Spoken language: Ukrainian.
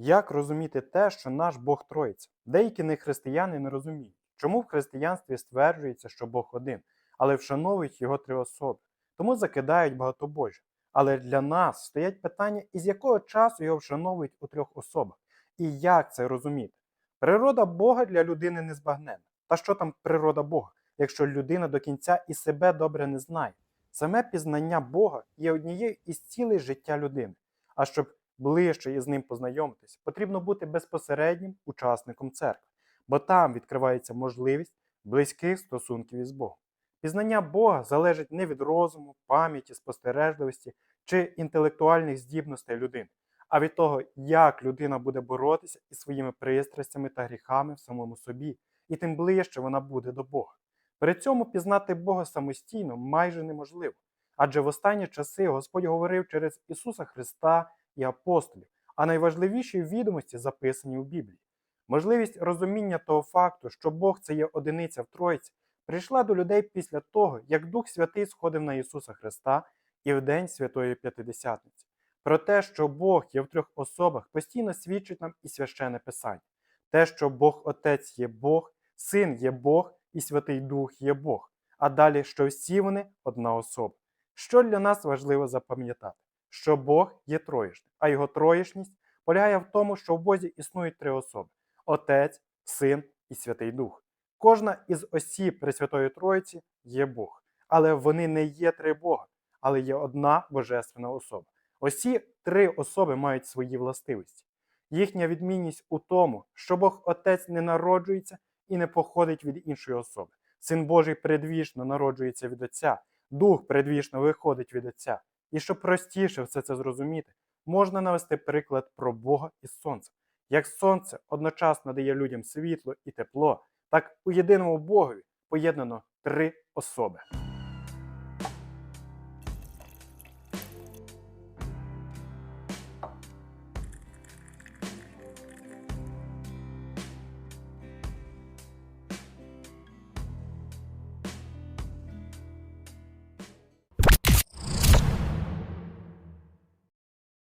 Як розуміти те, що наш Бог Троїця? Деякі нехристияни не розуміють, чому в християнстві стверджується, що Бог один, але вшановують його три особи, тому закидають багатобожжя. Але для нас стоять питання, із якого часу його вшановують у трьох особах, і як це розуміти? Природа Бога для людини незбагненна. Та що там природа Бога, якщо людина до кінця і себе добре не знає? Саме пізнання Бога є однією із цілей життя людини. А щоб ближче із ним познайомитись, потрібно бути безпосереднім учасником церкви, бо там відкривається можливість близьких стосунків із Богом. Пізнання Бога залежить не від розуму, пам'яті, спостережливості чи інтелектуальних здібностей людини, а від того, як людина буде боротися із своїми пристрастями та гріхами в самому собі, і тим ближче вона буде до Бога. При цьому пізнати Бога самостійно майже неможливо, адже в останні часи Господь говорив через Ісуса Христа і апостолів, а найважливіші відомості записані у Біблії. Можливість розуміння того факту, що Бог це є одиниця в Тройці, прийшла до людей після того, як Дух Святий сходив на Ісуса Христа і в День Святої П'ятидесятниці. Про те, що Бог є в трьох особах, постійно свідчить нам і священне Писання. Те, що Бог Отець є Бог, Син є Бог і Святий Дух є Бог. А далі, що всі вони одна особа. Що для нас важливо запам'ятати? Що Бог є троєшним, а його троєшність полягає в тому, що в Бозі існують три особи: Отець, Син і Святий Дух. Кожна із осіб Пресвятої Троїці є Бог, але вони не є три Бога, але є одна божественна особа. Усі три особи мають свої властивості. Їхня відмінність у тому, що Бог Отець не народжується і не походить від іншої особи. Син Божий предвічно народжується від Отця, Дух предвічно виходить від Отця. І щоб простіше все це зрозуміти, можна навести приклад про Бога і сонце. Як Сонце одночасно дає людям світло і тепло, так у єдиному Богові поєднано три особи.